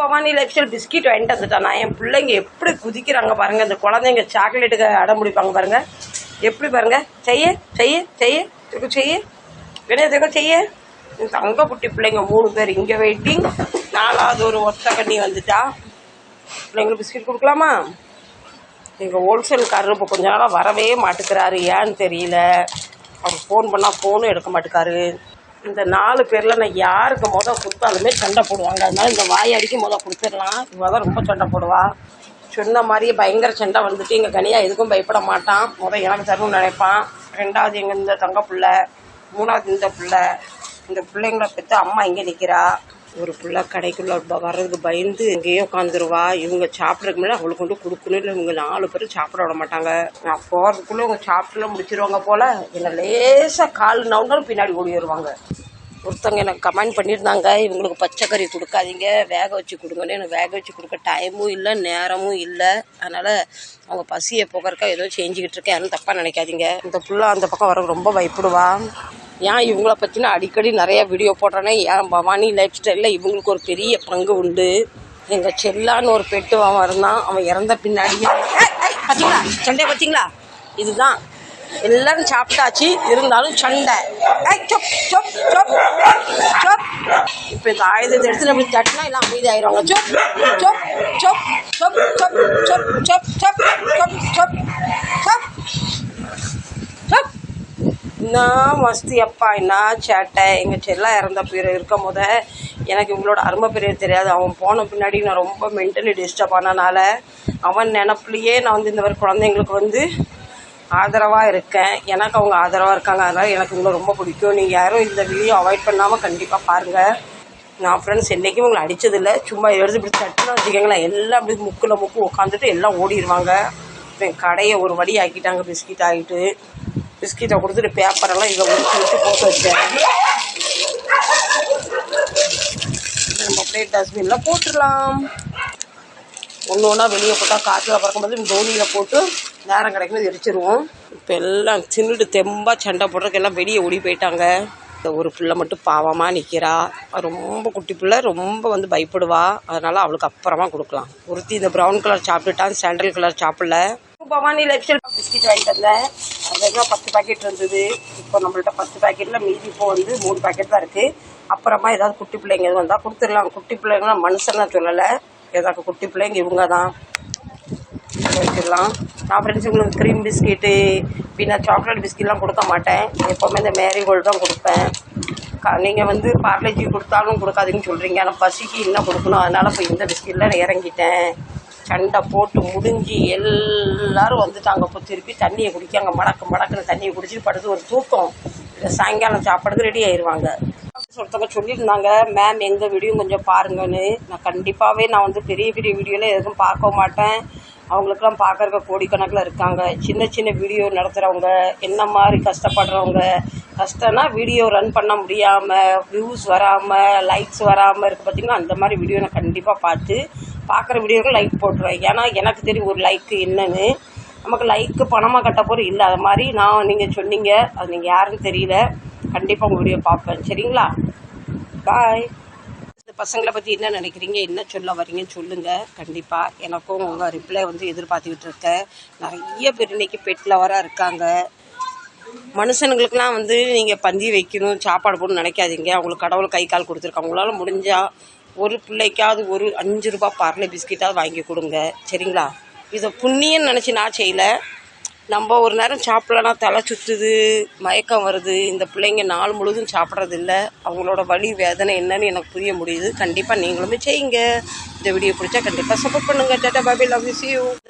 Bhavani life biscuit biscuit வாங்கிட்டு வந்துட்டான். நான் என் பிள்ளைங்க எப்படி குதிக்கிறாங்க பாருங்க. இந்த குழந்தைங்க சாக்லேட்டுக்கு அடம் பிடிப்பாங்க பாருங்க. எப்படி பாருங்க? செய்ய செய்ய செய்ய இதுக்கு செய்ய. வினயத்துக்கு செய்ய. தங்க குட்டி பிள்ளைங்க மூணு பேர் இங்கே வெயிட்டிங் நாலாவது ஒரு ஒத்த கண்ணி வந்துட்டா. பிள்ளைங்களுக்கு பிஸ்கட் கொடுக்கலாமா? எங்கள் ஹோல்சேல்காரர் இப்போ கொஞ்ச நாளாக வரவே மாட்டுக்கிறாரு. ஏன்னு தெரியல. அவர் ஃபோன் பண்ணால் ஃபோனும் எடுக்க மாட்டுக்காரு. இந்த நாலு பேரில் நான் யாருக்கு மொதல் கொடுத்தாலுமே சண்டை போடுவாங்க. அதனால இந்த வாயடிக்கு மொதல் கொடுத்துடலாம். இவ தான் ரொம்ப சண்டை போடுவா. சொன்ன மாதிரியே பயங்கர சண்டை வந்துட்டு எங்கள் கனியா எதுக்கும் பயப்பட மாட்டான். முதல் எனக்கு தரும்னு நினைப்பான். ரெண்டாவது எங்கள் இந்த தங்க பிள்ளை மூணாவது இந்த பிள்ளை இந்த பிள்ளைங்கள பெற்று அம்மா இங்கே நிற்கிறா ஒரு பிள்ளை கடைக்குள்ள வர்றதுக்கு பயந்து எங்கேயோ உட்காந்துருவா இவங்க சாப்பிட்றதுக்கு முன்னாடி அவளுக்கு கொண்டு கொடுக்கணும். இல்லை இவங்க நாலு பேரும் சாப்பிட விட மாட்டாங்க. நான் போகிறதுக்குள்ளே இவங்க சாப்பிட்டுலாம் முடிச்சிருவாங்க போல. என்னை லேசாக கால் நவுண்டாலும் பின்னாடி ஓடி வருவாங்க. ஒருத்தவங்க எனக்கு கமெண்ட் பண்ணியிருந்தாங்க. இவங்களுக்கு பச்சைக்கறி கொடுக்காதீங்க. வேக வச்சு கொடுங்கன்னு எனக்கு வேக வச்சு கொடுக்க டைமும் இல்லை நேரமும் இல்லை. அதனால் அவங்க பசியை போக்கறக்கா ஏதோ செஞ்சுக்கிட்டு இருக்கேன். யாரும் தப்பாக நினைக்காதீங்க. இந்த புள்ள அந்த பக்கம் வர ரொம்ப பயப்படுவா. ஏன் இவங்கள பற்றின அடிக்கடி நிறைய வீடியோ போடுறேன்னா ஏன் பவானி லைஃப் ஸ்டைலில் இவங்களுக்கு ஒரு பெரிய பங்கு உண்டு எங்கள் செல்லான்னு ஒரு பெட்டு அவன் இருந்தான் அவன் இறந்த பின்னாடியே பார்த்தீங்களா சண்டை பார்த்தீங்களா இதுதான் எல்லாரும் சாப்பிட்டாச்சு இருந்தாலும் சண்டை ஏய், சொப், சொப், சொப், சொப். இப்போ இந்த ஆயுதத்தை எடுத்து நம்ம தட்டினா எல்லாம் அமைதி ஆயிடுவாங்க சொப் சொப் சொப் சொப் சொப் சொப் சொப் சொப் சொப் சொப் சொப் நான் மஸ்தி அப்பா என்ன சேட்டை. எங்கள் செல்லா இறந்த பேர் இருக்கும் போத எனக்கு இவங்களோட அருமை பேர் தெரியாது. அவன் போன பின்னாடி நான் ரொம்ப மென்டலி டிஸ்டர்ப் ஆனனால அவன் நினப்புலையே நான் வந்து இந்த மாதிரி குழந்தைங்களுக்கு வந்து ஆதரவாக இருக்கேன். எனக்கு அவங்க ஆதரவாக இருக்காங்க. அதனால் எனக்கு இவங்களை ரொம்ப பிடிக்கும். நீங்கள் யாரும் இந்த வீடியோ அவாய்ட் பண்ணாமல் கண்டிப்பாக பாருங்கள் நான் ஃப்ரெண்ட்ஸ் என்றைக்கும் உங்களை அடித்ததில்லை சும்மா எடுத்து இப்படி தட்டுன்னு வச்சுக்கோங்களேன். எல்லாம் அப்படி முக்கில் முக்கு உட்காந்துட்டு எல்லாம் ஓடிடுவாங்க என் கடையை ஒரு வழி ஆக்கிட்டாங்க. பிஸ்கட் ஆகிட்டு பிஸ்கட்டை கொடுத்துட்டு பேப்பரெல்லாம் இதை உரிச்சு விட்டு போட்டு வச்சேன் நம்ம அப்படியே டஸ்ட்பினில் போட்டுடலாம். ஒன்று ஒன்றா வெளியே போட்டால் காற்றில் பறக்கும்போது தோனியில் போட்டு நேரம் கிடைக்கும்போது எரிச்சிருவோம். இப்போ எல்லாம் தின்னுட்டு தெம்பாக சண்டை போடுறதுக்கு எல்லாம் வெளியே ஓடி போயிட்டாங்க. இந்த ஒரு பிள்ளை மட்டும் பாவமாக நிற்கிறா ரொம்ப குட்டி பிள்ளை ரொம்ப வந்து பயப்படுவா. அதனால் அவளுக்கு அப்புறமா கொடுக்கலாம். ஒருத்தி இந்த ப்ரௌன் கலர் சாப்பிட்டுட்டான் சாண்டல் கலர் சாப்பிடல. பவானி லைஃப் ஸ்டைல் பிஸ்கட் வாங்கிட்டு வந்தேன். அதுதான் பத்து பாக்கெட் இருந்தது. இப்போ நம்மள்ட்ட பத்து பாக்கெட்டில் மீதி இப்போ வந்து மூணு பாக்கெட் தான் இருக்குது அப்புறமா ஏதாவது குட்டி பிள்ளைங்க எதுவும் வந்தால் கொடுத்துடலாம். குட்டி பிள்ளைங்கன்னா மனுஷன் தான் சொல்லலை. ஏதாவது குட்டி பிள்ளைங்க இவங்க தான் வச்சிடலாம் நான் ஃப்ரெண்ட்ஸுங்களுக்கு க்ரீம் பிஸ்கெட்டு பின்ன சாக்லேட் பிஸ்கெட்லாம் கொடுக்க மாட்டேன். எப்போவுமே இந்த மேரிகோல்டு தான் கொடுப்பேன். நீங்கள் வந்து பார்லேஜி கொடுத்தாலும் கொடுக்காதீங்கன்னு சொல்கிறீங்க ஆனால் பசிக்கு இன்னும் கொடுக்கணும். அதனால் இப்போ இந்த பிஸ்கெட்டில் இறங்கிட்டேன். சண்டை போட்டு முடிஞ்சு எல்லாரும் வந்துட்டாங்க இப்போ திருப்பி தண்ணியை குடிக்காங்க. மடக்கு மடக்குன்னு தண்ணியை குடிச்சிட்டு படுத்து ஒரு தூக்கம். இல்லை சாயங்காலம் சாப்பாடுக்கு ரெடி ஆயிடுவாங்க ஒருத்தவங்க சொல்லியிருந்தாங்க மேம் எங்கள் வீடியோ கொஞ்சம் பாருங்கன்னு. நான் கண்டிப்பாகவே நான் வந்து பெரிய பெரிய வீடியோவில் எதுவும் பார்க்க மாட்டேன். அவங்களுக்கெல்லாம் பார்க்குறக்க கோடிக்கணக்கில் இருக்காங்க. சின்ன சின்ன வீடியோ நடத்துகிறவங்க என்ன மாதிரி கஷ்டப்படுறவங்க கஷ்டம்னா வீடியோ ரன் பண்ண முடியாமல் வியூஸ் வராமல் லைக்ஸ் வராமல் இருக்குது பார்த்தீங்கன்னா அந்த மாதிரி வீடியோ நான் கண்டிப்பாக பார்த்து பார்க்குற வீடியோக்கு லைக் போட்டுருவேன். ஏன்னா எனக்கு தெரியும் ஒரு லைக்கு என்னன்னு. நமக்கு லைக்கு பணமாக கட்ட போகிற இல்லை. அது மாதிரி நான் நீங்கள் சொன்னீங்க. அது நீங்கள் யாருன்னு தெரியல. கண்டிப்பாக உங்கள் வீடியோ பார்ப்பேன். சரிங்களா? பாய் பசங்களை பற்றி என்ன நினைக்கிறீங்க? என்ன சொல்ல வரீங்கன்னு சொல்லுங்கள் கண்டிப்பாக எனக்கும் உங்கள் ரிப்ளை வந்து எதிர்பார்த்துக்கிட்டு இருக்கேன் நிறைய பேர் இன்னைக்கு பெட்டில் வர இருக்காங்க. மனுஷனுங்களுக்குலாம் வந்து நீங்கள் பந்தி வைக்கணும் சாப்பாடு போடணும்னு நினைக்காதீங்க. அவங்களுக்கு கடவுள் கை கால் கொடுத்துருக்காங்க. அவங்களால முடிஞ்சால் ஒரு பிள்ளைக்காவது ஒரு அஞ்சு ரூபா பார்லே பிஸ்கெட்டாவது வாங்கி கொடுங்க. சரிங்களா? இதை புண்ணியன்னு நினச்சி நான் செய்யலை. நம்ம ஒரு நேரம் சாப்பிடலன்னா தலை சுற்றுது மயக்கம் வருது. இந்த பிள்ளைங்க நாள் முழுதும் சாப்பிட்றது இல்லை. அவங்களோட வலி வேதனை என்னன்னு எனக்கு புரிய முடியுது. கண்டிப்பாக நீங்களுமே செய்யுங்க. இந்த வீடியோ பிடிச்சா கண்டிப்பாக சப்போர்ட் பண்ணுங்கள் tata Bobby love you see you